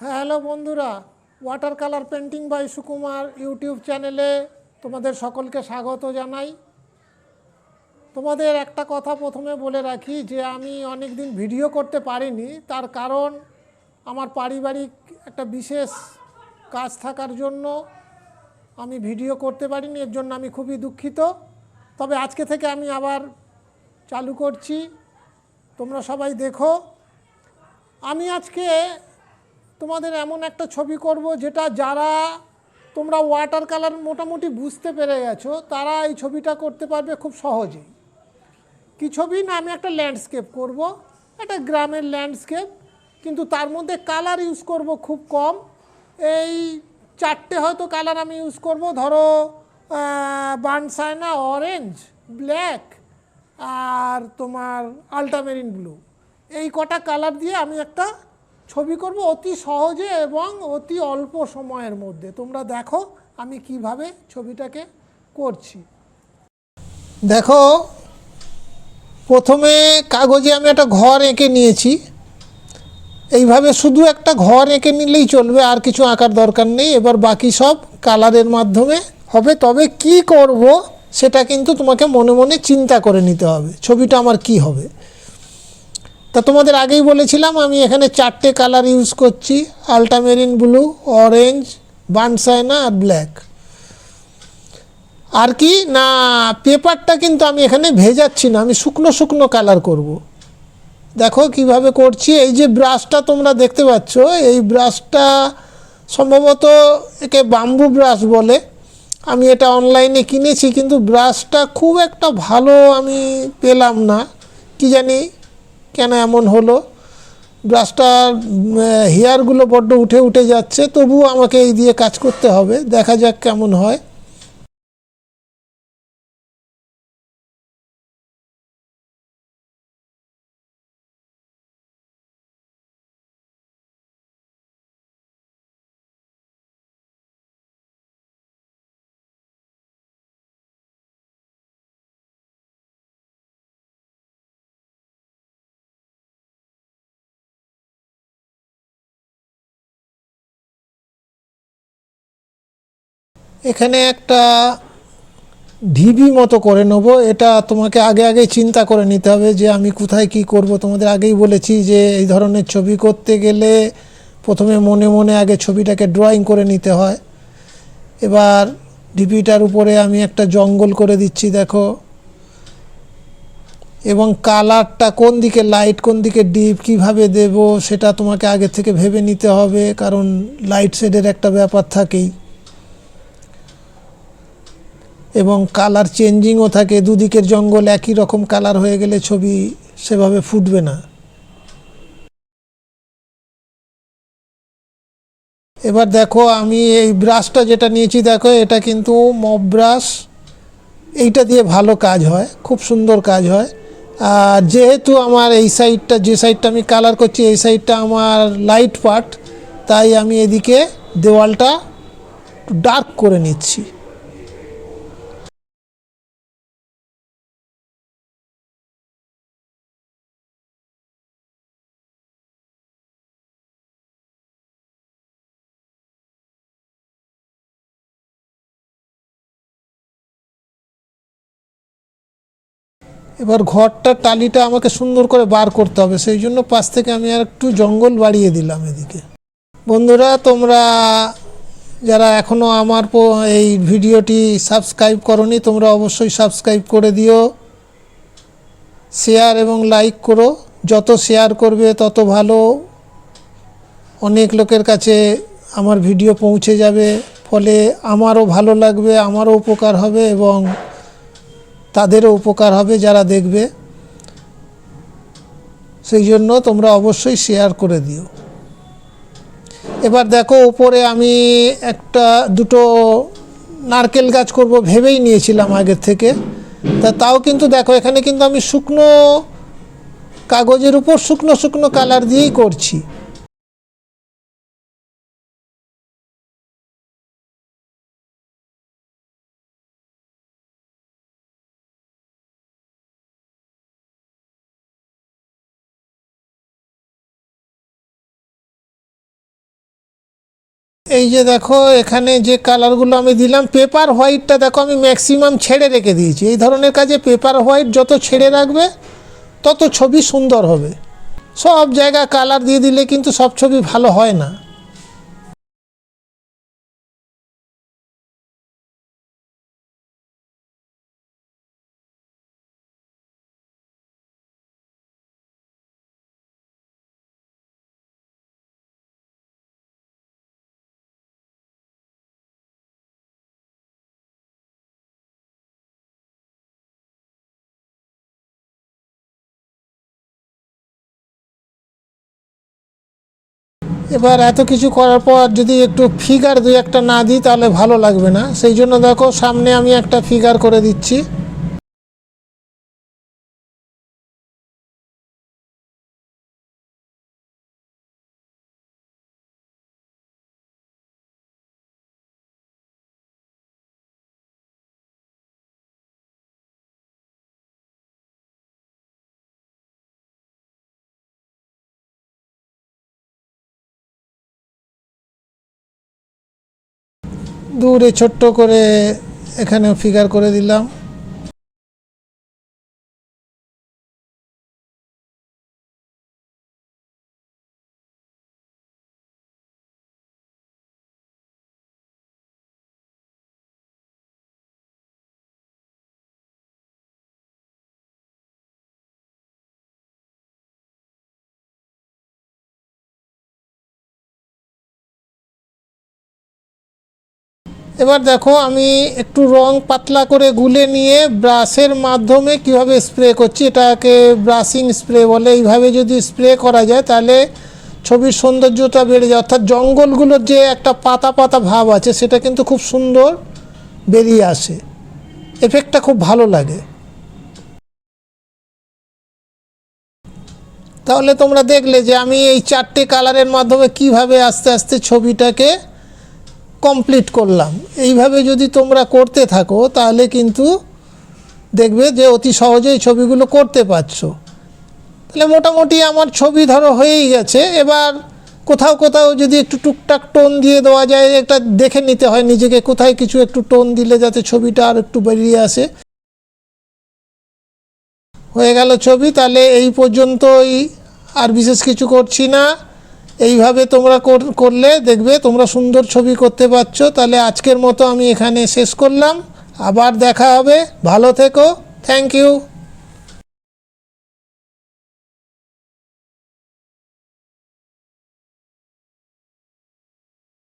Hello বন্ধুরা water colour painting by Sukumar YouTube চ্যানেলে তোমাদের সকলকে স্বাগত জানাই। তোমাদের একটা কথা প্রথমে বলে রাখি যে আমি অনেক দিন ভিডিও করতে পারিনি, তার কারণ আমার পারিবারিক একটা বিশেষ কাজ থাকার জন্য আমি ভিডিও করতে পারিনি, এর জন্য আমি খুবই দুঃখিত। তবে আজকে থেকে আমি আবার চালু করছি, তোমরা সবাই দেখো। আমি আজকে তোমাদের এমন একটা ছবি করব যেটা যারা তোমরা ওয়াটার কালার মোটামুটি বুঝতে পেরে গেছো, তারা এই ছবিটা করতে পারবে খুব সহজেই। কি ছবি না, আমি একটা ল্যান্ডস্কেপ করব, একটা গ্রামের ল্যান্ডস্কেপ কিন্তু তার মধ্যে কালার ইউজ করব খুব কম। এই চারটে হয়তো কালার আমি ইউজ করব, ধরো বানসায়না অরেঞ্জ ব্ল্যাক আর তোমার আল্টামেরিন ব্লু এই কটা কালার দিয়ে আমি একটা ছবি করব অতি সহজে এবং অতি অল্প সময়ের মধ্যে। তোমরা দেখো আমি কীভাবে ছবিটাকে করছি। দেখো, প্রথমে কাগজে আমি একটা ঘর এঁকে নিয়েছি। এইভাবে শুধু একটা ঘর এঁকে নিলেই চলবে, আর কিছু আঁকার দরকার নেই। এবার বাকি সব কালারের মাধ্যমে হবে। তবে কি করব, সেটা কিন্তু তোমাকে মনে মনে চিন্তা করে নিতে হবে, ছবিটা আমার কি হবে। তা তোমাদের আগেই বলেছিলাম, আমি এখানে চারটে কালার ইউজ করছি ultramarine blue orange burnt sienna আর ব্ল্যাক আর কি? না পেপারটা কিন্তু আমি এখানে ভেজাচ্ছি না, আমি শুকনো শুকনো কালার করব। দেখো কীভাবে করছি, এই যে ব্রাশটা তোমরা দেখতে পাচ্ছ, এই ব্রাশটা সম্ভবত একে বাম্বু ব্রাশ বলে। আমি এটা অনলাইনে কিনেছি, কিন্তু ব্রাশটা খুব একটা ভালো আমি পেলাম না। কি জানি কেন এমন হলো? ব্রাশটার হেয়ারগুলো বড্ড উঠে উঠে যাচ্ছে, তবুও আমাকে এই দিয়ে কাজ করতে হবে। দেখা যাক কেমন হয়। এখানে একটা ঢিবি মতো করে নেব। এটা তোমাকে আগে আগে চিন্তা করে নিতে হবে যে আমি কোথায় কি করব। তোমাদের আগেই বলেছি যে এই ধরনের ছবি করতে গেলে প্রথমে মনে মনে আগে ছবিটাকে ড্রয়িং করে নিতে হয়। এবার ঢিবিটার উপরে আমি একটা জঙ্গল করে দিচ্ছি, দেখো। এবং কালারটা কোন দিকে লাইট কোন দিকে ডিপ কীভাবে দেব, সেটা তোমাকে আগে থেকে ভেবে নিতে হবে, কারণ লাইট শেডের একটা ব্যাপার থাকেই। এবং কালার চেঞ্জিংও থাকে, দুদিকের জঙ্গল একই রকম কালার হয়ে গেলে ছবি সেভাবে ফুটবে না। এবার দেখো, আমি এই ব্রাশটা যেটা নিয়েছি, দেখো, এটা কিন্তু মব ব্রাশ এইটা দিয়ে ভালো কাজ হয়, খুব সুন্দর কাজ হয়। আর যেহেতু আমার এই সাইডটা যে সাইডটা আমি কালার করছি, এই সাইডটা আমার লাইট পার্ট তাই আমি এদিকে দেওয়ালটা ডার্ক করে নিচ্ছি। এবার ঘরটার টালিটা আমাকে সুন্দর করে বার করতে হবে, সেই জন্য পাশ থেকে আমি আর একটু জঙ্গল বাড়িয়ে দিলাম এদিকে। বন্ধুরা, তোমরা যারা এখনও আমার এই ভিডিওটি সাবস্ক্রাইব করনি, তোমরা অবশ্যই সাবস্ক্রাইব করে দিও। শেয়ার এবং লাইক করো, যত শেয়ার করবে তত ভালো। অনেক লোকের কাছে আমার ভিডিও পৌঁছে যাবে, ফলে আমারও ভালো লাগবে, আমারও উপকার হবে এবং তাদেরও উপকার হবে যারা দেখবে। সেই জন্য তোমরা অবশ্যই শেয়ার করে দিও। এবার দেখো, উপরে আমি একটা, দুটো নারকেল গাছ করব ভেবেই নিয়েছিলাম আগের থেকে। তা তাও কিন্তু দেখো, এখানে কিন্তু আমি শুকনো কাগজের উপর শুকনো শুকনো কালার দিয়েই করছি। এই যে দেখো, এখানে যে কালারগুলো আমি দিলাম পেপার হোয়াইটটা দেখো আমি ম্যাক্সিমাম ছেড়ে রেখে দিয়েছি। এই ধরনের কাজে পেপার হোয়াইট যত ছেড়ে রাখবে, তত ছবি সুন্দর হবে। সব জায়গা কালার দিয়ে দিলে কিন্তু সব ছবি ভালো হয় না। এবার এত কিছু করার পর যদি একটু ফিগার দুই একটা না দিই, তাহলে ভালো লাগবে না। সেই জন্য দেখো, সামনে আমি একটা ফিগার করে দিচ্ছি। দূরে ছোট্ট করে এখানে ফিগার করে দিলাম। এবার দেখো আমি একটু রং পাতলা করে গুলে নিয়ে ব্রাশের মাধ্যমে কীভাবে স্প্রে করছি, এটাকে ব্রাশিং স্প্রে বলে। এইভাবে যদি স্প্রে করা যায় তাহলে ছবির সৌন্দর্যটা বেড়ে যায়। অর্থাৎ জঙ্গলগুলোর যে একটা পাতা পাতা ভাব আছে, সেটা কিন্তু খুব সুন্দর বেরিয়ে আসে। এফেক্টটা খুব ভালো লাগে। তাহলে তোমরা দেখলে যে আমি এই চারটে কালারের মাধ্যমে কীভাবে আস্তে আস্তে ছবিটাকে কমপ্লিট করলাম। এইভাবে যদি তোমরা করতে থাকো, তাহলে কিন্তু দেখবে যে অতি সহজেই ছবিগুলো করতে পারছ। তাহলে মোটামুটি আমার ছবি ধরো হয়েই গেছে। এবার কোথাও কোথাও যদি একটু টুকটাক টোন দিয়ে দেওয়া যায়, একটা দেখে নিতে হয় নিজেকে কোথায় কিছু একটু টোন দিলে যাতে ছবিটা আর একটু বেরিয়ে আসে। হয়ে গেল ছবি, তাহলে এই পর্যন্তই। আর বিশেষ কিছু করছি না। এইভাবে তোমরা কর- করলে দেখবে তোমরা সুন্দর ছবি করতে পারছ। তাহলে আজকের মতো আমি এখানে শেষ করলাম। আবার দেখা হবে। ভালো থেকো। Thank you